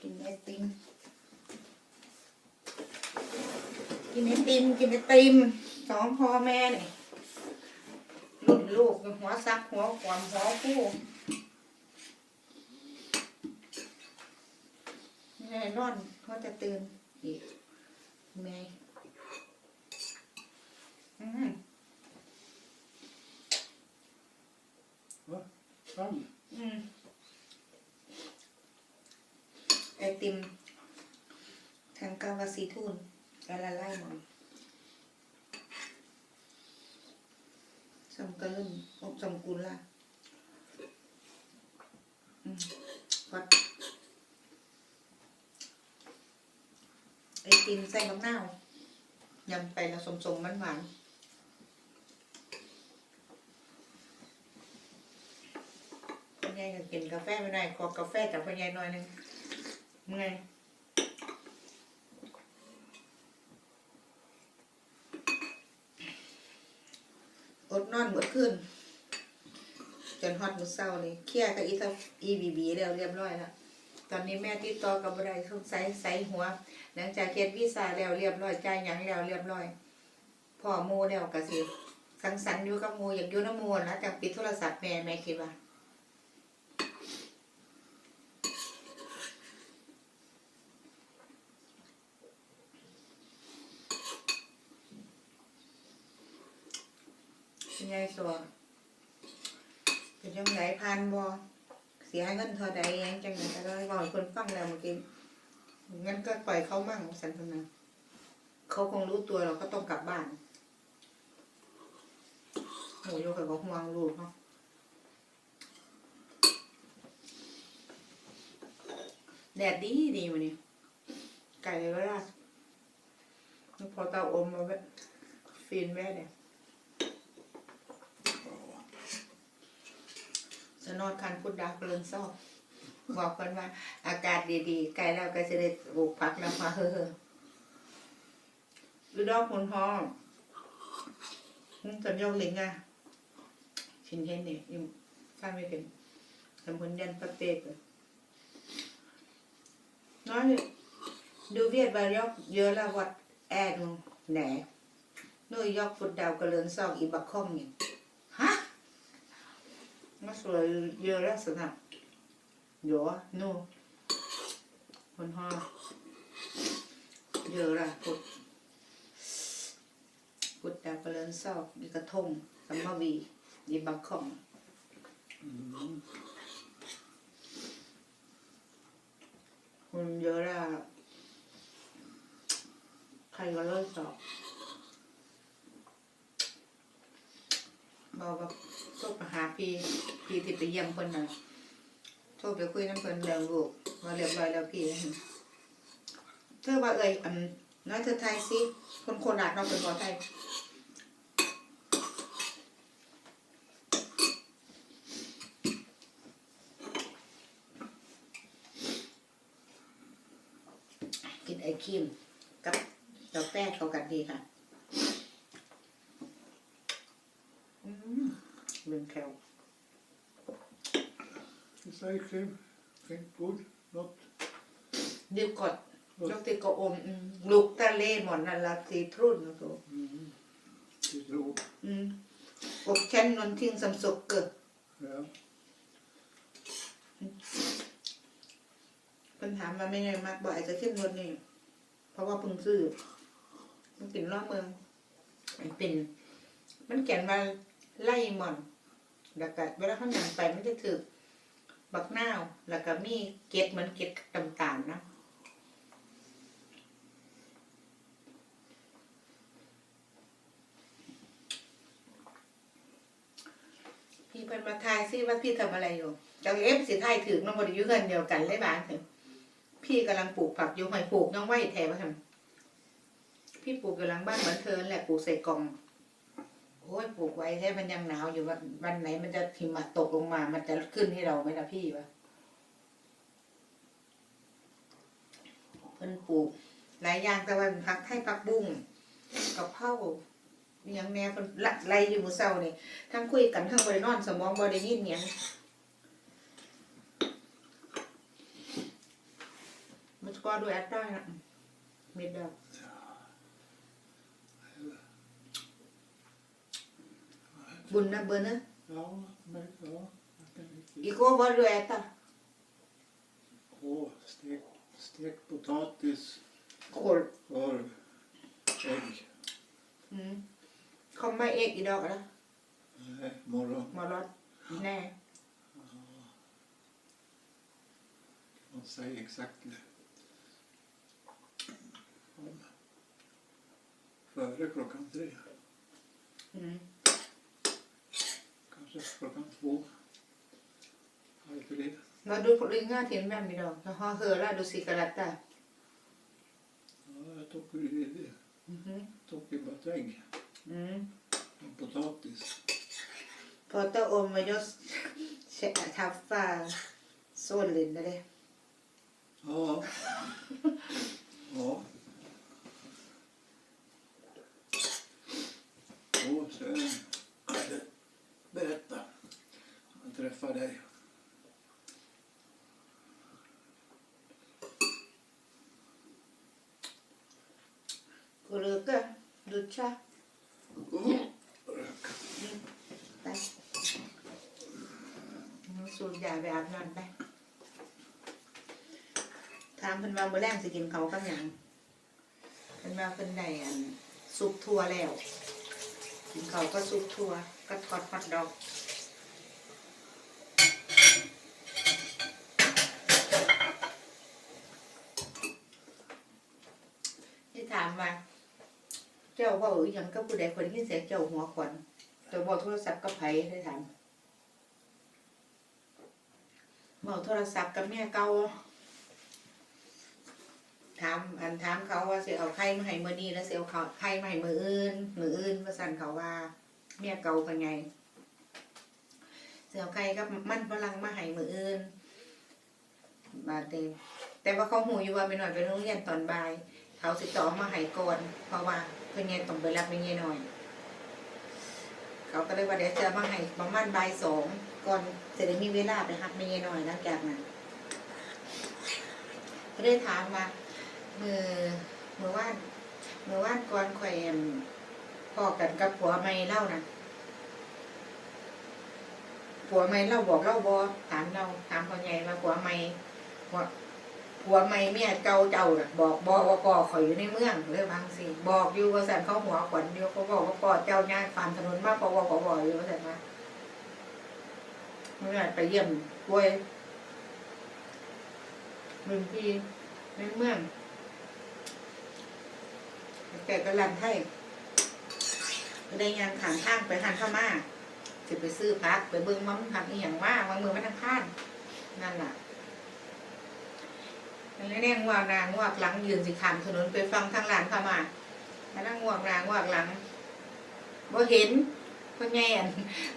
กินไอติม กินไอติม กินไอติม สองพ่อแม่เนี่ยรุ่นลูกหัวซักหัวความหัวคู่แน่นอนเขาจะตื่นอีกแม่อืม Fram. อืม ไอติม ทางกาวาซีทูนกาลาไล่หมอนสมกะลุ่มอบสมกุลล่ะวัดไอติมใส่มะนาวยำไปแล้วสมๆมันหวานพ่อใหญ่ก็กินกาแฟไม่ได้ขอกาแฟจากพ่อใหญ่หน่อยหนึง เมื่อยอดนอนหมดขึ้น จนฮอดมื้อเช้านี่เคลียร์กับอีทัอีบีบีแล้วเรียบร้อยแล้วตอนนี้แม่ติดต่อกับบ่ได้สงสัยใส่หัว หลังจากเฮ็ดวีซ่าแล้วเรียบร้อยจ่ายหยังแล้วเรียบร้อยพ่อหมู่แล้วก็สิสังสรรค์อยู่กับหมู่อยากอยู่น้ำหมู่นะจังปิดโทรศัพท์แม่แม่คิดว่า ไงสัวเป็นจังไดผ่านบ่เสียเงินเท่าใดหยังจังไดก็เลยบอกคนฟังแล้วเมื่อกี้งั้นก็ปล่อยเขามั่งสันทนาเขาคงรู้ตัวเราก็ต้องกลับบ้านโหโยกับเขาห่วงลูกเนาะแดดดีดีวันนี้ไก่ก็ได้พอเตาอมมาแบบฟีนแม่เนี่ย สนอดคันพุดดาวเปลืองซอกบอกกันว่า อากาศดีๆไกลแล้วก็จะได้ปลูกผักแล้วมาเฮ้อดูดอกคนห้องมึงจำยกลิงอะชินเทนเนี่ยยังข้าไม่เป็นสมุนยันประเตกเลยน้อยดูเวียดบายอกเยอะล้ววัดแอดแหนนู่นยอกฟุดดาวกระเลือนซอกอีบักข้องเนี่ย Más solo yo era sana. Yo, no. คนห้าเยอะละพุดพุดดาวกระเลินซอกมีกระทงสัมมาวีดีบักของคนเยอะละใครก็เลิกสอบบอกว่า โทรไปหาพี่พี่ที่ไปเยี่ยมคนน่ะโทรไปคุยน้ำเพิ่นเรื่องลูกว่าเรียบร้อยแล้วพี่เธอว่าเอ่ยอันน้อยเธอไทยสิคนโคราชเราเป็นบ่ไทยกินไอครีมกับกาแฟเข้ากันดีค่ะ อืม เรื่องแคล Is ice cream? Think good? Not ดิวกดลูกติกอมอืมลูกทะเลหมอนนันลาซีทรุนนะตัว mm. It's low. อืมอกฉันนนทิ้งสำสกเกิด Yeah. ปัญหามว่าไม่ไงมากบ่อาจจะเข้มรสนี่ เพราะว่าเพิ่งซื้อ มันเป็นรอบเมือง มันเป็น มันเขียนว่าไล่หมอน แล้วก็เวลาเขาหนังไปมันจะถือบักนาวแล้วก็มีเกล็ดเหมือนเกล็ดตำตาลนะพี่เพิ่นมาทายซิว่าพี่ทำอะไรอยู่เจ้าเอฟสิทายถือน้องบริยุเงินเดียวกันเลยบ้านถึงพี่กำลังปลูกผักอยู่หอยปลูกน้องไหวแถวทำพี่ปลูกอยู่หลังบ้านเหมือนเธออันแหละปลูกใส่กล่อง อ้ยปลูกไว้แท้มันยังหนาวอยู่วันวันไหนมันจะหิมะตกลงมา มันจะขึ้นให้เราไหมล่ะพี่วะเพิ่นปลูก หลายอย่างแต่ว่าเป็นผักไทยผักบุ้งกับเผาอหยังแนวเพิ่นละไล่อยู่มือเช้านี่ทั้งคุยกันทั้งบริโนอนสมองบริยินเนี่ยมันก็ดูแอดได้นะมิดเดอ บุญนะเบอร์นะ Ja, men ja. Jag kan อี inte. โก้บอดู แอดตา Åh, stek, stek potatis, โคล korv, ägg. อืมเขาไม่เอกอีดอกนะ Nej, morgon. หมอรถแน่ Man säger exakt det. Om. Före klockan tre. อืม Kanske klockan två. Halv tre. มาดูลิงง่าเทียนแม่มีดอกแล้วฮอเฮอละดูสิกระลัตตา Ja, jag tog i det. อือฮึ Tog i batäng. อืม En potatis. พอตะอมมายศเชทับฟ้าโซนลินนะเด้ Ja. Ja. Och sen berätta. Jag träffade dig. กูเลิกก็ ดูชา Röka. ไปสูบยาไปอาบน้ำไป ถามเพิ่นว่ามื้อแรงสิกินเขาวกับหยังเพิ่นว่าเพิ่นได้อันซุปทั่วแล้ว กินเขาวก็ซุปทั่วก็ทอดฮอทดอก ที่ถามว่าเจ้าว่าอีหยังกับผู้ใดคนที่เสียงเจ้าหัวขวัญเจ้าบอกโทรศัพท์กับไผได้ถามบอกโทรศัพท์กับแม่เก่าถามอันถามเขาว่าเสิเอาไข่มาให้มือนี้แล้วสิเอาเขาไข่มาให้มืออื่นมืออื่นว่าสั่นเขาว่าแม่เก่าเป็นไง เสิเอาไข่กับมันฝรั่งมาให้มืออื่นบาดเดแต่ว่าเขาหูอยู่ว่าไปหน่อยไปโรงเรียนตอนบ่าย เขาสิต่อมาให้ก่อนเพราะว่า เพื่อนไงต้องไปรับไม่ไงหน่อย เขาก็เลยว่าเดี๋ยวจะมาให้ประมาณบ่ายสองก่อนจะได้มีเวลาไปรับไม่ไงหน่อยหลังจากนั้นก็เลยถามว่ามือมือว่านมือว่านก่อนข่อยพ่อกันกับผัวไม่เล่านะผัวไม่เล่าบอกเล่าบอถามเราถามพ่อใหญ่ว่าผัวไม่ผัว ผัวไม่เมียเก่าเจ้าน่ะบอกบอกว่าก่อข่อยอยู่ในเมืองเลยบางสิบอกอยู่ว่าสันเขาหัวขวัญอยู่เขาบอกว่าก่อเจ้าย่างฟานถนนมากกว่าเขาบอกอยู่ว่าสันมาเมื่อไปเยี่ยมป่วยมึงพี่ในเมืองแกก็ลันให้ก็ได้ยางขางข้างไปหันข้ามาจะไปซื้อพักไปเบิ้งมั่งพักอีหยังว่าบางมือไมาทางข้านนั่นแหละ แล้วแน่งวกนางงวกหลังยืนสิขามถนนไปฟังทางหลานเข้ามาแล้วนั่งงวกนางงวกหลังบ่เห็นพ่อใหญ่อัน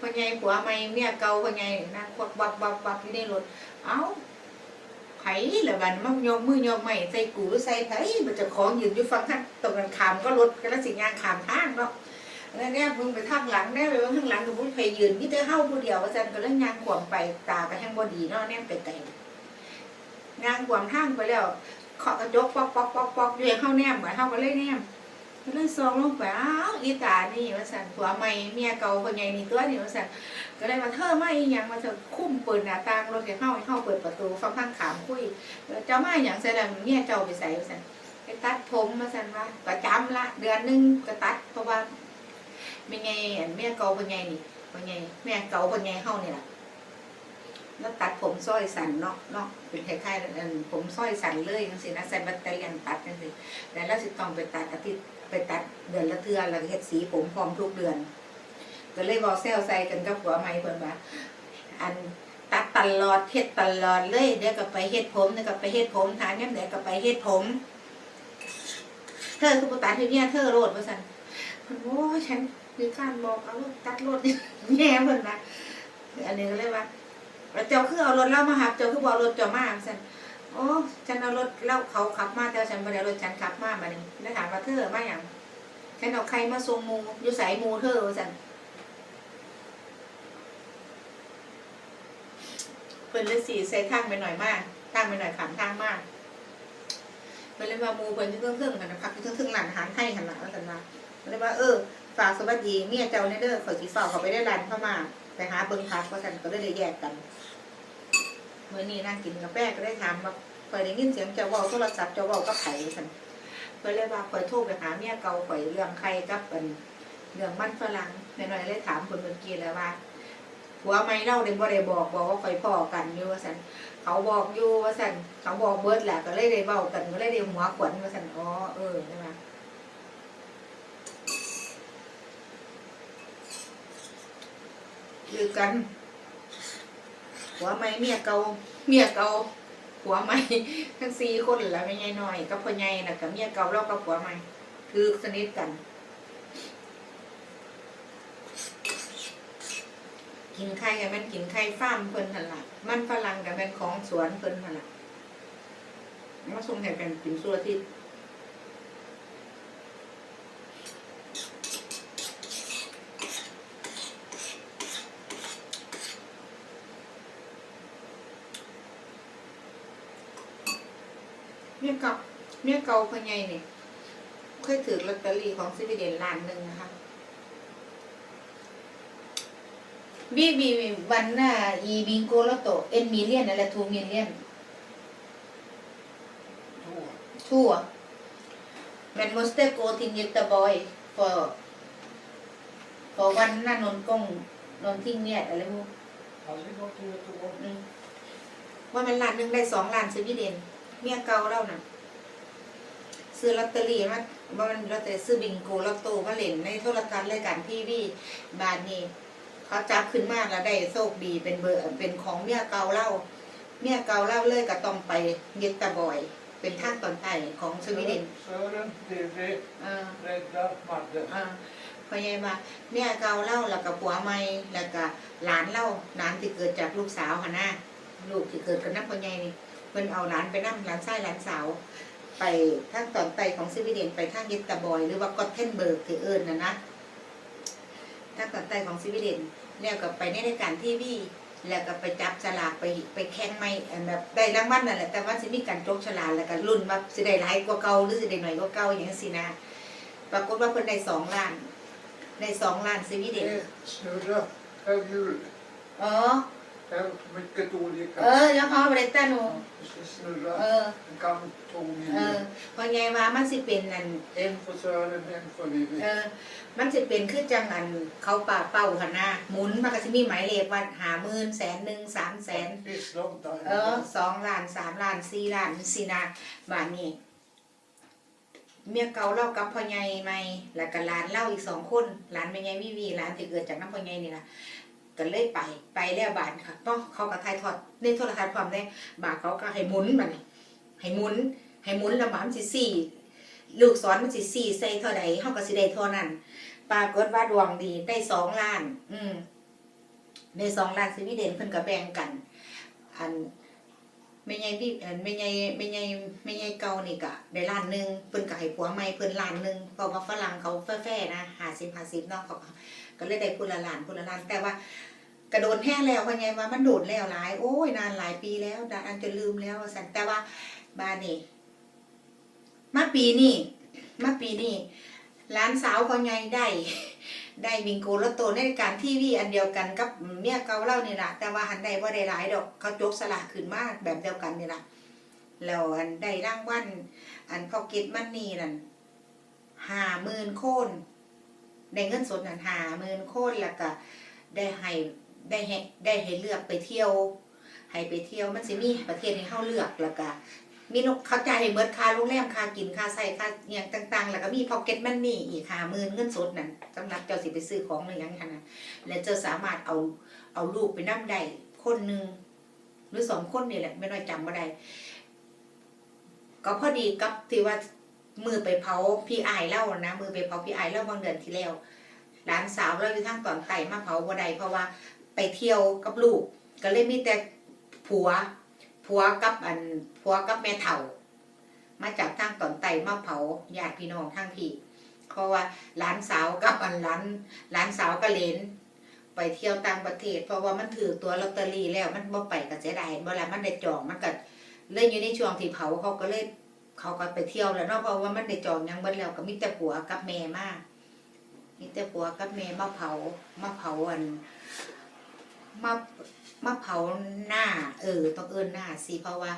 พ่อใหญ่ผัวไม่เมียเก่าพ่อใหญ่นั่งควักบับบับบับอยู่ในรถเอ้าไผ่ละบันมันยกมือยกไม่ใส่กูใส่ไผ่มันจะของยืนอยู่ฟังทางตรงกันขามก็รถก็แล้วสิงานขามทางเนาะแล้วเนี่ยเพิ่งไปทางหลังแน่ไปว่าทางหลังกับพุ่ไปยืนที่เธอเฮาผู้เดียวว่าจันก็เลยยางขวมไปตาไปแห้งบ่ดีเนาะแน่ไปไกล นางกวางทางไปแล้วเคาะกระจกปอกปอกปอกปอกอยู่เข้าแนมเหมือนเข้าก็เลยแนมก็เลยซองลงไปอ้าวอีตานี่ว่าสันผัวใหม่เมียเก่าคนใหญ่นี่ตัวนี่ว่าสันก็เลยมาเธอไม่อีหยังมาเธอคุ้มเปิดหน้าต่างรถเข้าเข้าเปิดประตูฟังข้างขามคุยเจ้าไมาอย่างเสร็จแล้วเมียเจ้าไปใส่ว่าสันไปตัดผมมาสันว่าประจำละเดือนหนึงก็ตัดเพราะว่าไม่ไงเมียเก่าคนใหญ่นี่คนใหญ่แม่เก่าคนใหญ่เข้านี่แหละ แล้วตัดผมสร้อยสันเนาะเนาะเป็นคล้ายๆผมสร้อยสันเลยจังซี่นะใส่แบตเตอรี่ตัดจังซี่แล้วเราสิต้องไปตัดอาทิตย์ไปตัดเดือนละเทือแล้วเฮ็ดสีผมพร้อมทุกเดือน ก็เลยบอกแซวใส่กันกับผัวใหม่เพิ่นว่าอันตัดตลอดเฮ็ดตลอดเลยเดี๋ยวก็ไปเฮ็ดผมเดี๋ยวก็ไปเฮ็ดผมทานยามใดก็ไปเฮ็ดผม เธอคือบ่ตัดให้เมียเธอโลดว่าซั่นโอ้ฉันคือการบอกเอาลูกตัดโลดแย่เพิ่นนะอันนี้ก็เลยว่า แล้วเจ้าคือเอารถเล่ามาหับเจ้าคือบอกรถเจ้ามาสันโอ้ฉันเอารถเล่าเขาขับมาแต่ฉันไม่ได้เอารถฉันขับมาบัดนี้แล้วถามว่าเธอมาอย่างฉันเอาใครมาส่งมูอยู่สายมูเธอสันเพิ่นเลยสีใส่ทางไปหน่อยมากทางไปหน่อยขามทางมากพิ่นเลยว่ามูเพิ่นอยู่องเทิงกันนะพักอยู่เทิงๆร้านอาหารไทยหั่นล่ะว่าซั่นว่าเพิ่นเลยว่าเออฝากสวัสดีเมียเจ้าในเด้อข่อสิเฝ้าเขาไปได้ร้านเข้ามา ไปหาเบิ่งพักว่าซั่นก็เลยได้แยกกันเมื้อนี้นั่งกินกาแฟก็ได้ถามว่าข่อยได้ยินเสียงเจ้าว้าโทรศัพท์เจ้าว้ากับไผซั่นเพิ่นเลยว่าข่อยโทรไปหาเมียเก่าข่อยเรื่องใครกับอันเรื่องมันฝรั่งแม่น้อยเลยถามเพิ่นเมื่อกี้แล้วว่าผัวไม่เล่าได้บ่ได้บอกบอกว่าข่อยพ้อกันอยู่ว่าซั่นเขาบอกอยู่ว่าสันเขาบอกเบิร์ดแหละก็เลยได้เบากันก็เลยได้หัวขวัญว่าสันอ๋อเออใช่ไหม คือกัน หัวไม่เมียเกาเมียเกาหัวไม่ทั้งสี่คนแหละไม่ใหญ่น้อยกับพ่อใหญ่น่ะกับเมียเกาแล้วกับหัวไม่คือสนิทกัน กินไข่กับมันกินไข่ฟาร์มเพิ่นหันละมันฝรั่งกับมันของสวนเพิ่นหันละมาส่งให้กันกินสุรอาทิตย์เมียเก่า เมียเก่าพ่อใหญ่นี่เคยถือลอตเตอรี่ของซิวิเดนล้านหนึ่งนะคะบีบีวันน่ะอีบิงโกลโตเอ็นมิเลียนอะไรทูมิเลียน Två. ทั่ว Man måste gå till Göteborg för för วันน่ะนนกงนนทิ้งเนี่ยอะไรพวก Aldrig gått till Göteborg. อืมว่ามันล้านหนึ่งได้สองล้านสวีเดนเมียเก่าแล้วน่ะ ซื้อลอตเตอรี่มาว่ามันลอตเตอรี่ซื้อบิงโกลอตโตมาเล่นในโทรทัศน์รายการทีวีบานนี้เขาจับขึ้นมาแล้วได้โชคดีเป็นเบอร์เป็นของเมียเก่าเล่าเมียเก่าเล่าเลยก็ต้องไปเยตาบอย เป็นทางตอนใต้ของสวีเดน Sören, DV, เออ rädda Madde. เออพอใหญ่ว่าเมียเก่าเล่าแล้วก็ผัวใหม่แล้วก็หลานเล่าหลานที่เกิดจากลูกสาวหนนะลูกที่เกิดกับนักพ่อใหญ่นี่เพิ่นเอาหลานไปนั่หลานชายหลานสาว ไปทางตอนใต้ของสวีเดนไปทางเยตาบอย หรือว่ากอตเทนเบิร์กที่เอิญนะนะทางตอนใต้ของสวีเดนแล้วก็ไปในรายการทีวีแล้วก็ไปจับฉลากไปไปแข่งไม่อันแบบได้รางวัลนั่นแหละแต่ว่าสิมีการจกฉลากแล้วก็รุ่นว่าสิได้หลายกว่าเก่าหรือสิได้น้อยกว่าเก่าอย่างนี้สินะปรากฏว่าเพิ่นได้สองล้านได้สองล้านสวีเดน Det snurrar per hjul. อ๋อ Här mycket olika. เออแล้วเขาไปได้ตั้งหนู Det ska snurra เออ en gammal tom เออ hjul. พอไงว่ามันสิเป็นนั่น En för Sören, en för Vivi. เออมันจะเป็นคือจังอันเขาป่าเป้าหันหน้าหมุนมันก็จะมีหมายเลขว่าหาหมื่นแสนหนึ่งสามแสน Visst långt เออสองล้านสามล้านสี่ล้านสี่นาบาทนี้เมียเก่าเล่ากับพ่อใหญ่ใหม่แล้วก็หลานเล่าอีกสองคนหลานแม่ใหญ่วิวีหลานที่เกิดจากน้ำพ่อใหญ่นี่ล่ะ ก็เลยไปไปแล้วบาทค่ะต้องเขาก็ถ่ายทอดในโทรทัศน์ความได้บาทเขาก็ให้หมุนมันนี่ให้หมุนให้หมุนแล้วหมามันสิสี่ลูกศรมันสิสี่ใส่เท่าใดเฮาก็สิได้เท่านั้นปรากฏว่าดวงดีได้สองล้าน อืมได้สองล้านสวีเดนเพิ่นก็แบ่งกัน อันไม่ใหญ่พี่ไม่ใหญ่ไม่ใหญ่ไม่ใหญ่เก่านี่ก็ได้ล้านหนึ่งเพิ่นก็ให้ผัวใหม่เพิ่นล้านหนึ่งเพราะว่าฝรั่งเขาแฟ่ๆนะ50 50เนาะเขา ก็เลยได้พุ่นละล้านพุ่นละล้านแต่ว่ากระโดดแห้งแล้วว่าไงว่ามันโดดแล้วหลาย โอ้ยนานหลายปีแล้วดาอันจะลืมแล้วสันแต่ว่าบ้านนี่มาปีนี้มาปีนี้ร้านสาวคนใหญ่ได้ ได้บิงโกลตโตในการทีวีอันเดียวกันกับเมียเกาเล่านี่แหละแต่ว่าหันได้ว่าได้หลายดอกเขาจกสลากขึ้นมากแบบเดียวกันนี่แหละแล้วอันได้ร่างวัลอันพอเก็ตมันนี่นั่นห้าหมื่นโคน ได้เงินสดนั่นหาหมื่นโคนแล้วก็ได้ให้ได้ให้ได้ให้เลือกไปเที่ยว ให้ไปเที่ยวมันสิมีประเทศให้เฮาเลือกแล้วก็มีนกเขาจ่ายให้เบิดค่าโรงแรมค่ากินค่าใช้ค่าอหย่างต่าง ๆ แล้วก็มีพ็อกเก็ตมันนี่อีกค่าหมื่นเงินสดนั่นสำหรับเจ้าสิไปซื้อของหรือหยังคั่นน่ะแล้วเจ้าสามารถเอาเอาลูกไปนํได้คนหนึงหรือสองคนนี่แหละไม่น้อยจำบ่ได้ก็พอดีกับที่ว่า มือไปเผาพี่ไอายเล่านะมือไปเผาพี่ไอายเล่าบางเดือนที่แล้วหลานสาวเราอยู่ทางตอนไต่มาเผาบ่ไดเพราะว่าไปเที่ยวกับลูก ก็เลยมีแต่ผัวผัวกับอันผัวกับแม่เฒ่า มาจากทางตอนไต่มาเผาญาติพี่น้องทางพี่เพราะว่าหลานสาวกับอันหลานหลานสาวก็เลนไปเที่ยวต่างประเทศ เพราะว่ามันถือตัวลอตเตอรี่แล้วมันบ่ไปก็เสียดายบ่ละมันได้จองมันก็เลยอยู่ในช่วงที่เผาเขาก็เลย เขาก็ไปเที่ยวแล้วเนาะเพราะว่ามันได้จองหยังเบิดแล้วก็มีแต่ผัวกับแม่มามีแต่ผัวกับแม่มาเผามาเผาอันมามาเผาหน้า เออต้องเอิ้นหน้าสิเพราะว่า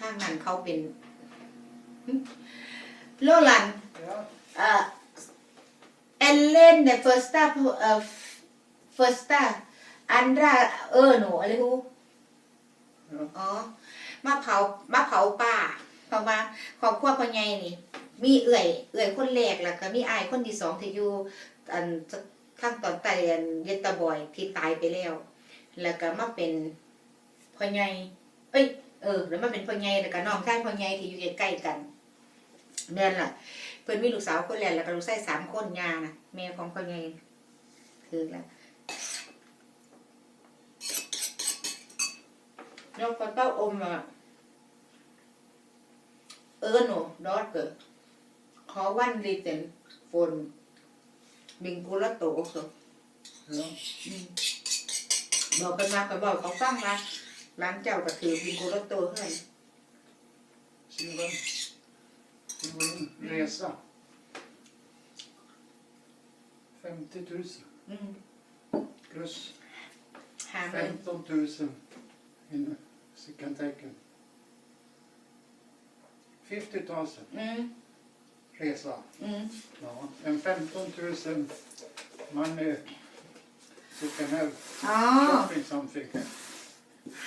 ทางนั้นเขาเป็นหึโลลัน Ja. uh, Ellen the first up uh, first up andra เออหนูอะไรกู Ja. อ๋อมาเผามาเผาป่า เพราะว่าครอบครัวพ่อใหญ่นี่ มีเอื่อย เอื่อยคนแรกแล้วก็มีอายคนที่สองที่อยู่อันทางตอนใต้อันเยตาบอยที่ตายไปแล้ว แล้วก็มาเป็นพ่อใหญ่เอ้ยเออแล้วมาเป็นพ่อใหญ่แล้วก็น้องชายพ่อใหญ่ที่อยู่ใกล้ๆกันนั่นล่ะ เพิ่อนมีลูกสาวคนแรกแล้วก็ลูกชายสามคนยานะแม่ของพ่อใหญ่คือแล้วยกกระเต้าอมอะ เออหนูดอตเกิดขอวันรีเซนฝนบิงกุละโตก็ Ja. บอกกันมาก็บอกเขาฟังนะร้านเจ้าก็ถือบิงกุละโตให้ Sivan. Sivan. Resa. 50 000 อืม plus หาเงิน 15 000 in Sikanteken. 50 000อืม resa. อืม Ja, en 15 000 man eh, så kan have อ๋อ shopping something.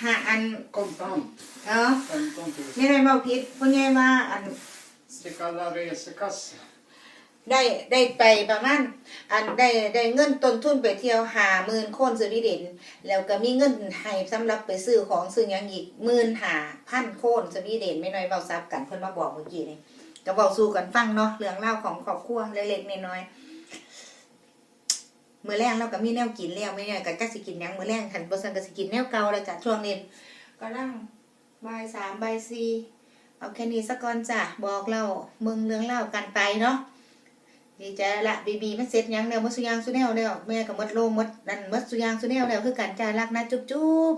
หาอัน Kontant เออ15ไม่ได้เมาพิษพ่อใหญ่ว่าอัน 000. Så kallad resekassa. ได้ได้ไปประมาณอันได้ได้เงินต้นทุนไปเที่ยวหาหมื่นคนสวีเดนแล้วก็มีเงินให้สำหรับไปซื้อของซื้อยังอีกหมื่นหาพันโคนสวีเดนไม่น้อยเบาซับกันเพิ่นมาบอกเมื่อกี้นี่ก็บอกสู้กันฟังเนาะเรื่องเล่าของครอบครัวเล็กๆน้อยๆมื้อแรงเราก็มีแนวกินแล้วไม่น้อยก็จักสิกินยังมื้อแรงคันบ่ซั่นกสิกินแนวเก่าแล้วจ้ะช่วงนี้ก็นั่งบายสามบายสี่เอาแค่นี้สักก่อนจ้ะบอกเราเมืองเรื่องเล่ากันไปเนาะ ดีใจละบีบีมันเสร็จยังแนวมดสุยางสุแนวแนวแม่กับมดโลงหมดนั่นหมดสุยางสุแนวแนวคือกันจ้ารักนะจุ๊บจุ๊บ